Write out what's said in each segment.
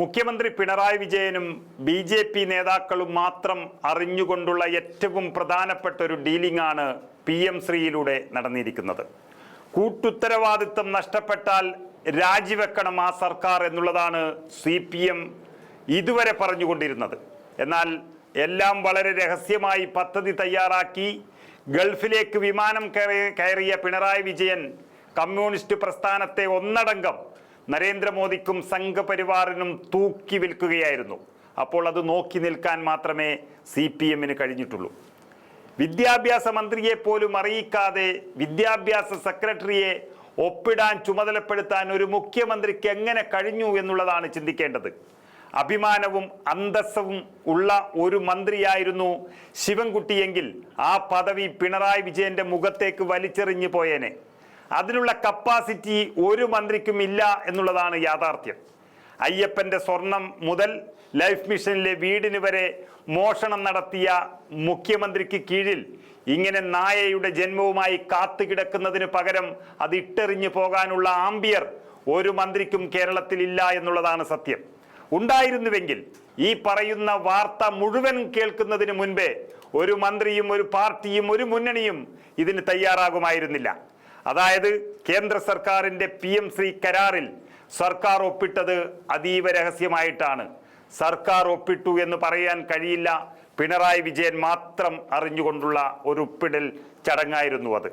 മുഖ്യമന്ത്രി പിണറായി വിജയനും B J P നേതാക്കളും മാത്രം അറിഞ്ഞുകൊണ്ടുള്ള ഏറ്റവും പ്രധാനപ്പെട്ട ഒരു ഡീലിംഗ് ആണ് പി എം ശ്രീയിലൂടെ നടന്നിരിക്കുന്നത്. കൂട്ടുത്തരവാദിത്വം നഷ്ടപ്പെട്ടാൽ രാജിവെക്കണം ആ സർക്കാർ എന്നുള്ളതാണ് സി പി എം ഇതുവരെ പറഞ്ഞുകൊണ്ടിരുന്നത്. എന്നാൽ എല്ലാം വളരെ രഹസ്യമായി പദ്ധതി തയ്യാറാക്കി ഗൾഫിലേക്ക് വിമാനം കയറിയ പിണറായി വിജയൻ കമ്മ്യൂണിസ്റ്റ് പ്രസ്ഥാനത്തെ ഒന്നടങ്കം നരേന്ദ്രമോദിക്കും സംഘപരിവാറിനും തൂക്കി വിൽക്കുകയായിരുന്നു. അപ്പോൾ അത് നോക്കി നിൽക്കാൻ മാത്രമേ സി പി എമ്മിന് കഴിഞ്ഞിട്ടുള്ളൂ. വിദ്യാഭ്യാസ മന്ത്രിയെ പോലും അറിയിക്കാതെ വിദ്യാഭ്യാസ സെക്രട്ടറിയെ ഒപ്പിടാൻ ചുമതലപ്പെടുത്താൻ ഒരു മുഖ്യമന്ത്രിക്ക് എങ്ങനെ കഴിഞ്ഞു എന്നുള്ളതാണ് ചിന്തിക്കേണ്ടത്. അഭിമാനവും അന്തസ്സവും ഉള്ള ഒരു മന്ത്രിയായിരുന്നു ശിവൻകുട്ടിയെങ്കിൽ ആ പദവി പിണറായി വിജയന്റെ മുഖത്തേക്ക് വലിച്ചെറിഞ്ഞു പോയേനെ. അതിനുള്ള കപ്പാസിറ്റി ഒരു മന്ത്രിക്കും ഇല്ല എന്നുള്ളതാണ് യാഥാർത്ഥ്യം. അയ്യപ്പന്റെ സ്വർണം മുതൽ ലൈഫ് മിഷനിലെ വീടിന് വരെ മോഷണം നടത്തിയ മുഖ്യമന്ത്രിക്ക് കീഴിൽ ഇങ്ങനെ നായയുടെ ജന്മവുമായി കാത്തുകിടക്കുന്നതിന് പകരം അത് ഇട്ടെറിഞ്ഞു പോകാനുള്ള ആംബിയർ ഒരു മന്ത്രിക്കും കേരളത്തിൽ ഇല്ല എന്നുള്ളതാണ് സത്യം. ഉണ്ടായിരുന്നുവെങ്കിൽ ഈ പറയുന്ന വാർത്ത മുഴുവൻ കേൾക്കുന്നതിന് മുൻപേ ഒരു മന്ത്രിയും ഒരു പാർട്ടിയും ഒരു മുന്നണിയും ഇതിന് തയ്യാറാകുമായിരുന്നില്ല. അതായത് കേന്ദ്ര സർക്കാരിന്റെ പി എം സി കരാറിൽ സർക്കാർ ഒപ്പിട്ടത് അതീവ രഹസ്യമായിട്ടാണ്. സർക്കാർ ഒപ്പിട്ടു എന്ന് പറയാൻ കഴിയില്ല. പിണറായി വിജയൻ മാത്രം അറിഞ്ഞുകൊണ്ടുള്ള ഒരു ഒപ്പിടൽ ചടങ്ങായിരുന്നു അത്.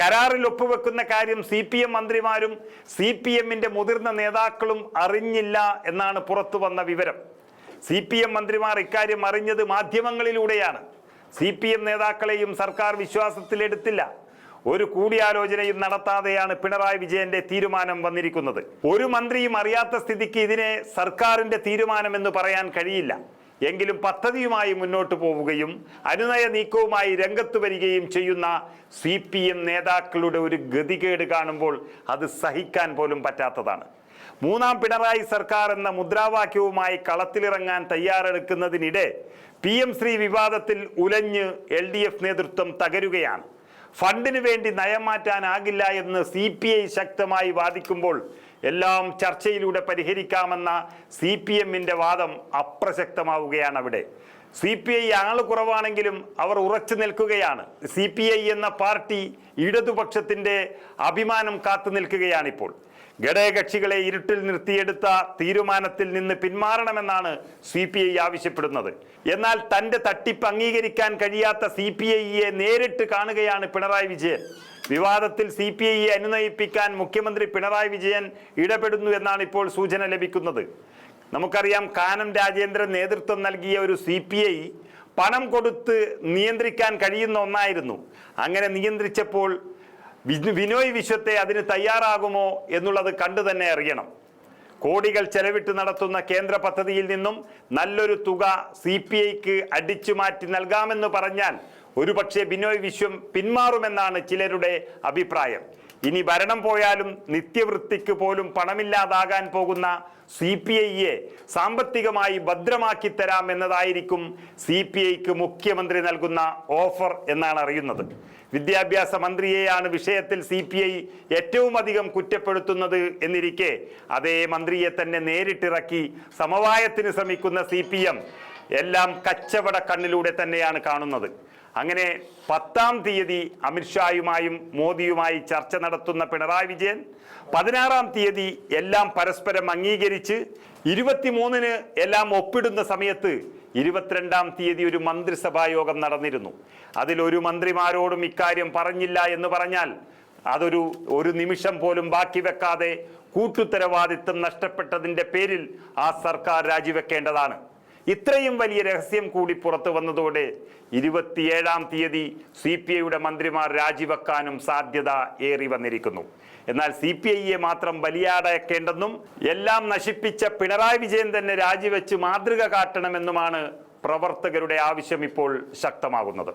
കരാറിൽ ഒപ്പുവെക്കുന്ന കാര്യം സി പി എം മന്ത്രിമാരും സി പി എമ്മിന്റെ മുതിർന്ന നേതാക്കളും അറിഞ്ഞില്ല എന്നാണ് പുറത്തു വന്ന വിവരം. സി പി എം മന്ത്രിമാർ ഇക്കാര്യം അറിഞ്ഞത് മാധ്യമങ്ങളിലൂടെയാണ്. സി പി എം നേതാക്കളെയും സർക്കാർ വിശ്വാസത്തിലെടുത്തില്ല. ഒരു കൂടിയാലോചനയും നടത്താതെയാണ് പിണറായി വിജയന്റെ തീരുമാനം വന്നിരിക്കുന്നത്. ഒരു മന്ത്രിയും അറിയാത്ത സ്ഥിതിക്ക് ഇതിനെ സർക്കാരിന്റെ തീരുമാനം എന്ന് പറയാൻ കഴിയില്ല. എങ്കിലും പദ്ധതിയുമായി മുന്നോട്ട് പോവുകയും അനുനയ നീക്കവുമായി രംഗത്ത് വരികയും ചെയ്യുന്ന സി പി എം നേതാക്കളുടെ ഒരു ഗതികേട് കാണുമ്പോൾ അത് സഹിക്കാൻ പോലും പറ്റാത്തതാണ്. മൂന്നാം പിണറായി സർക്കാർ എന്ന മുദ്രാവാക്യവുമായി കളത്തിലിറങ്ങാൻ തയ്യാറെടുക്കുന്നതിനിടെ പി എം ശ്രീ വിവാദത്തിൽ ഉലഞ്ഞ് എൽ ഡി എഫ് നേതൃത്വം തകരുകയാണ്. ഫണ്ടിന് വേണ്ടി നയം മാറ്റാനാകില്ല എന്ന് സി പി ഐ ശക്തമായി വാദിക്കുമ്പോൾ എല്ലാം ചർച്ചയിലൂടെ പരിഹരിക്കാമെന്ന സി പി എമ്മിന്റെ വാദം അപ്രസക്തമാവുകയാണ് അവിടെ സി പി ഐ ആൾ കുറവാണെങ്കിലും അവർ ഉറച്ചു നിൽക്കുകയാണ്. സി പി ഐ എന്ന പാർട്ടി ഇടതുപക്ഷത്തിന്റെ അഭിമാനം കാത്തു നിൽക്കുകയാണിപ്പോൾ. ഘടകകക്ഷികളെ ഇരുട്ടിൽ നിർത്തിയെടുത്ത തീരുമാനത്തിൽ നിന്ന് പിന്മാറണമെന്നാണ് സി പി ഐ ആവശ്യപ്പെടുന്നത്. എന്നാൽ തന്റെ തട്ടിപ്പ് അംഗീകരിക്കാൻ കഴിയാത്ത സി പി ഐയെ നേരിട്ട് കാണുകയാണ് പിണറായി വിജയൻ. വിവാദത്തിൽ സി പി ഐയെ അനുനയിപ്പിക്കാൻ മുഖ്യമന്ത്രി പിണറായി വിജയൻ ഇടപെടുന്നു എന്നാണ് ഇപ്പോൾ സൂചന ലഭിക്കുന്നത്. നമുക്കറിയാം കാനം രാജേന്ദ്രൻ നേതൃത്വം നൽകിയ ഒരു സി പി ഐ പണം കൊടുത്ത് നിയന്ത്രിക്കാൻ കഴിയുന്ന ഒന്നായിരുന്നു. അങ്ങനെ നിയന്ത്രിച്ചപ്പോൾ വിനോയ് വിശ്വത്തെ അതിന് തയ്യാറാകുമോ എന്നുള്ളത് കണ്ടു തന്നെ അറിയണം. കോടികൾ ചെലവിട്ട് നടത്തുന്ന കേന്ദ്ര പദ്ധതിയിൽ നിന്നും നല്ലൊരു തുക സി പി ഐക്ക് അടിച്ചു മാറ്റി നൽകാമെന്ന് പറഞ്ഞാൽ ഒരുപക്ഷെ ബിനോയ് വിശ്വം പിന്മാറുമെന്നാണ് ചിലരുടെ അഭിപ്രായം. ഇനി ഭരണം പോയാലും നിത്യവൃത്തിക്ക് പോലും പണമില്ലാതാകാൻ പോകുന്ന സി പി ഐയെ സാമ്പത്തികമായി ഭദ്രമാക്കി തരാം എന്നതായിരിക്കും സി പി ഐക്ക് മുഖ്യമന്ത്രി നൽകുന്ന ഓഫർ എന്നാണ് അറിയുന്നത്. വിദ്യാഭ്യാസ മന്ത്രിയെയാണ് വിഷയത്തിൽ സി പി ഐ ഏറ്റവും അധികം കുറ്റപ്പെടുത്തുന്നത് എന്നിരിക്കെ അതേ മന്ത്രിയെ തന്നെ നേരിട്ടിറക്കി സമവായത്തിന് ശ്രമിക്കുന്ന സി പി എം എല്ലാം കച്ചവട കണ്ണിലൂടെ തന്നെയാണ് കാണുന്നത്. അങ്ങനെ പത്താം തീയതി അമിത്ഷായുമായും മോദിയുമായി ചർച്ച നടത്തുന്ന പിണറായി വിജയൻ പതിനാറാം തീയതി എല്ലാം പരസ്പരം അംഗീകരിച്ച് ഇരുപത്തിമൂന്നിന് എല്ലാം ഒപ്പിടുന്ന സമയത്ത് ഇരുപത്തിരണ്ടാം തീയതി ഒരു മന്ത്രിസഭാ യോഗം നടന്നിരുന്നു. അതിൽ ഒരു മന്ത്രിമാരോടും ഇക്കാര്യം പറഞ്ഞില്ല എന്ന് പറഞ്ഞാൽ അതൊരു ഒരു നിമിഷം പോലും ബാക്കി വെക്കാതെ കൂട്ടുത്തരവാദിത്വം നഷ്ടപ്പെട്ടതിന്റെ പേരിൽ ആ സർക്കാർ രാജിവെക്കേണ്ടതാണ്. ഇത്രയും വലിയ രഹസ്യം കൂടി പുറത്തു വന്നതോടെ ഇരുപത്തിയേഴാം തീയതി സി പി ഐയുടെ മന്ത്രിമാർ രാജിവെക്കാനും സാധ്യത ഏറി വന്നിരിക്കുന്നു. എന്നാൽ സി പി ഐയെ മാത്രം ബലിയാടക്കേണ്ടെന്നും എല്ലാം നശിപ്പിച്ച പിണറായി വിജയൻ തന്നെ രാജിവെച്ച് മാതൃക കാട്ടണമെന്നുമാണ് പ്രവർത്തകരുടെ ആവശ്യം ഇപ്പോൾ ശക്തമാകുന്നത്